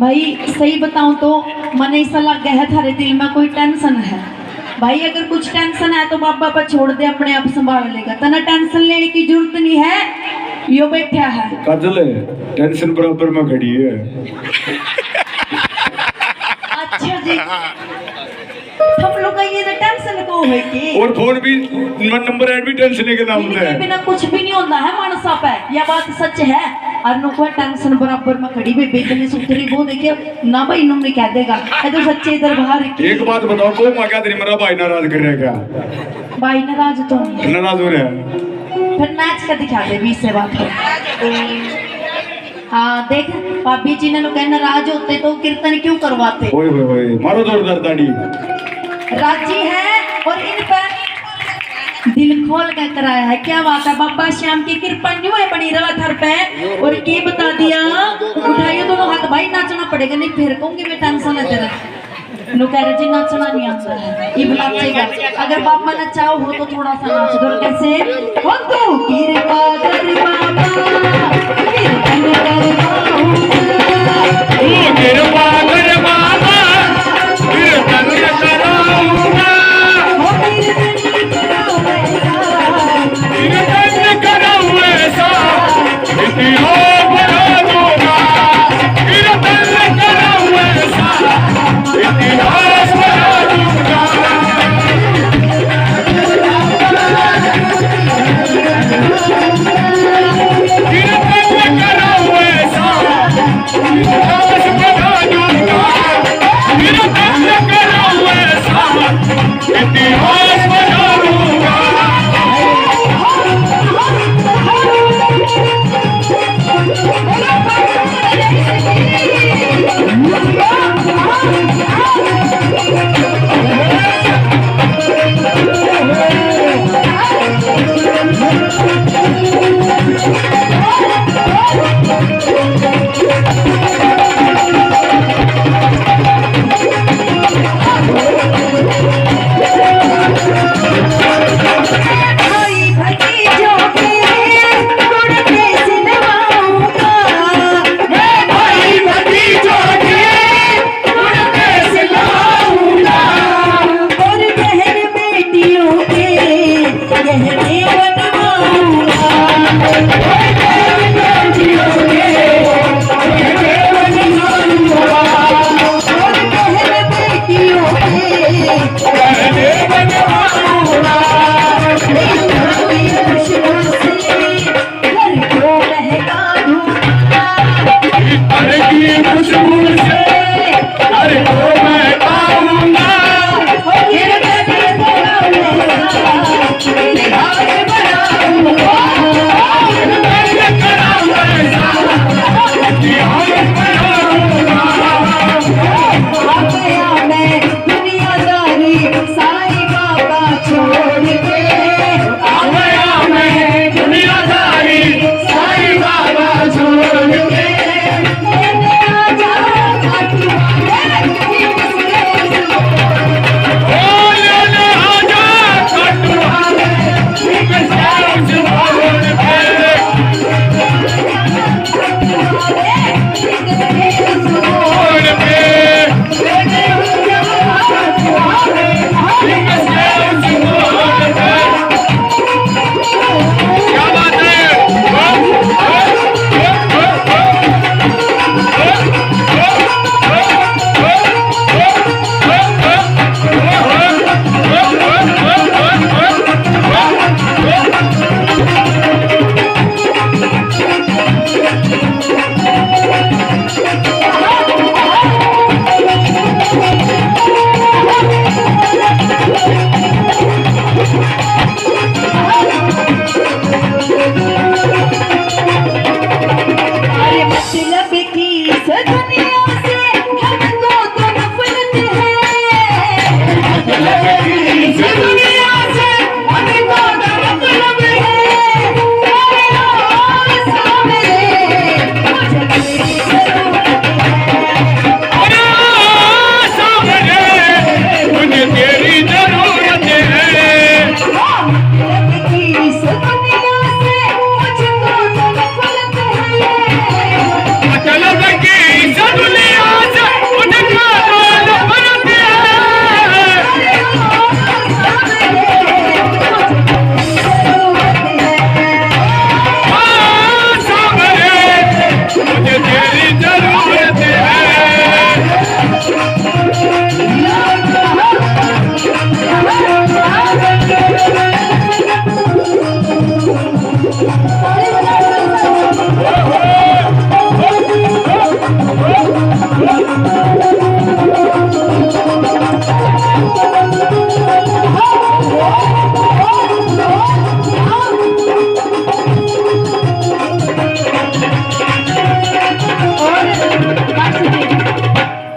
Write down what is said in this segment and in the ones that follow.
भाई, सही बताऊँ तो मन ऐसा लग गया है थारे दिल में कोई टेंशन है। भाई, अगर कुछ टेंशन है तो बाबा पर छोड़ दे, अपने आप संभाल लेगा। तना टेंशन लेने की ज़रूरत नहीं है। यो बैठा है। काजल टेंशन बराबर में खड़ी है। अच्छा जी। हम लोग का ये तो टेंशन को है कि। और फ़ोन भी नंबर ऐड भी टेंशन के नाम से है। बिना कुछ भी नहीं होता है मानसा पे यह बात सच है। और नु कोई टेंशन बराबर में खड़ी भी बेचने सुथरी वो देखिए ना भाई इन्होंने क्या देगा। ये तो सच्चे इधर बाहर एक बात बताओ को माँ क्या तेरी? मेरा भाई नाराज़ कर रहा है भाई नाराज़ तो नहीं नाराज़ हो रहा है। फिर नाच का दिखा दे बीस से बात हाँ देख भाभी जी ने लोग कहना नाराज़ होते तो कीर्तन क्यों करवाते? ओए ओए ओए मारो जोरदार ताड़ी राज़ी है और इन पर दिल खोल कर कराया है। क्या बात है? बाबा श्याम की कृपा न्यू है बनी रवा थर पे। और ये बता दिया उठाइयो दोनों हाथ। भाई नाचना पड़ेगा नहीं फिर कहूँगी मैं टेंशन है तेरा। नो कह रहे जी नाचना नहीं आता है ये नाचेगा अगर बाबा नचाओ हो तो थोड़ा सा नाच दो कैसे हो तू कृपा कर बाबा कीर्तन करवाऊँगा तू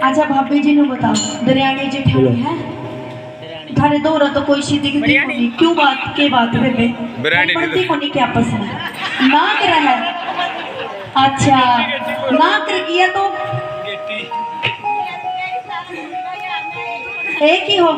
अच्छा भाभी जी ने बताओ दरियाणी जी ठेवली है? थारे दो तो कोई सी दिखती नहीं। क्यों बात के बात है बे पढ़ती को नहीं क्या पसंद ना कर है। अच्छा ना कर किया तो? एक ही हो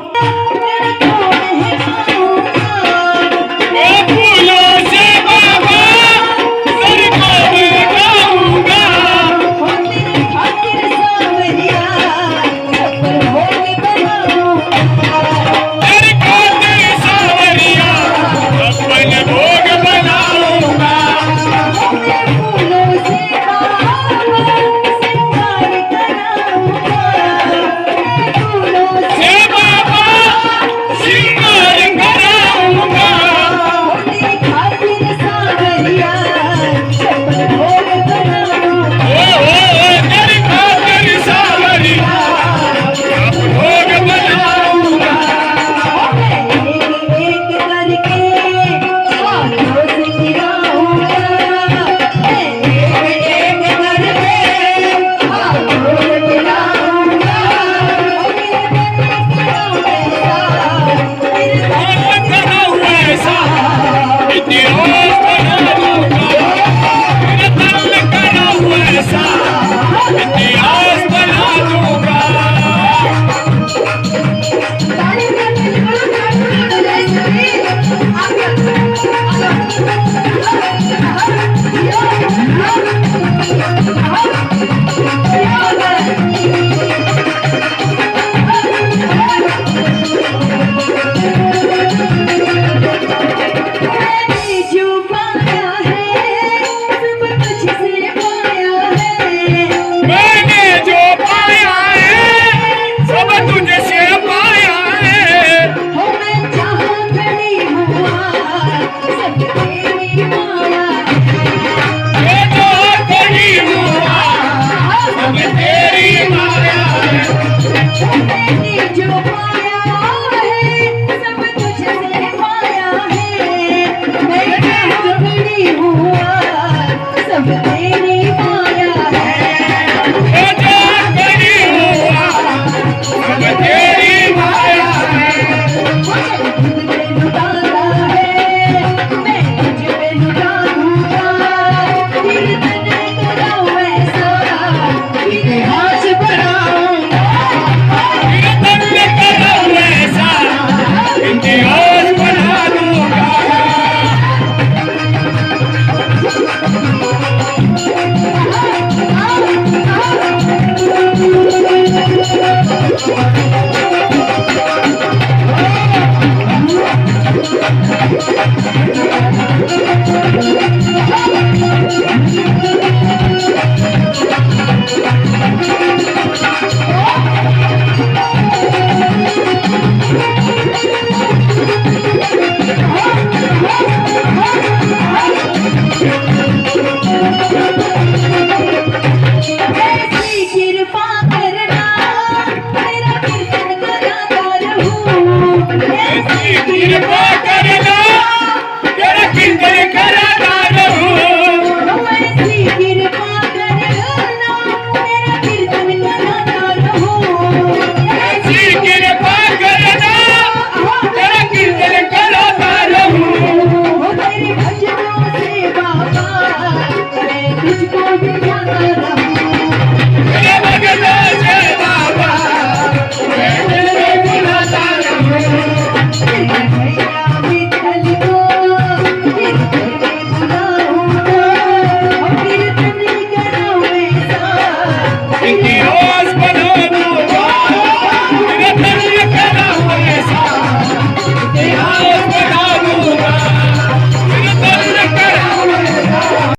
तेरी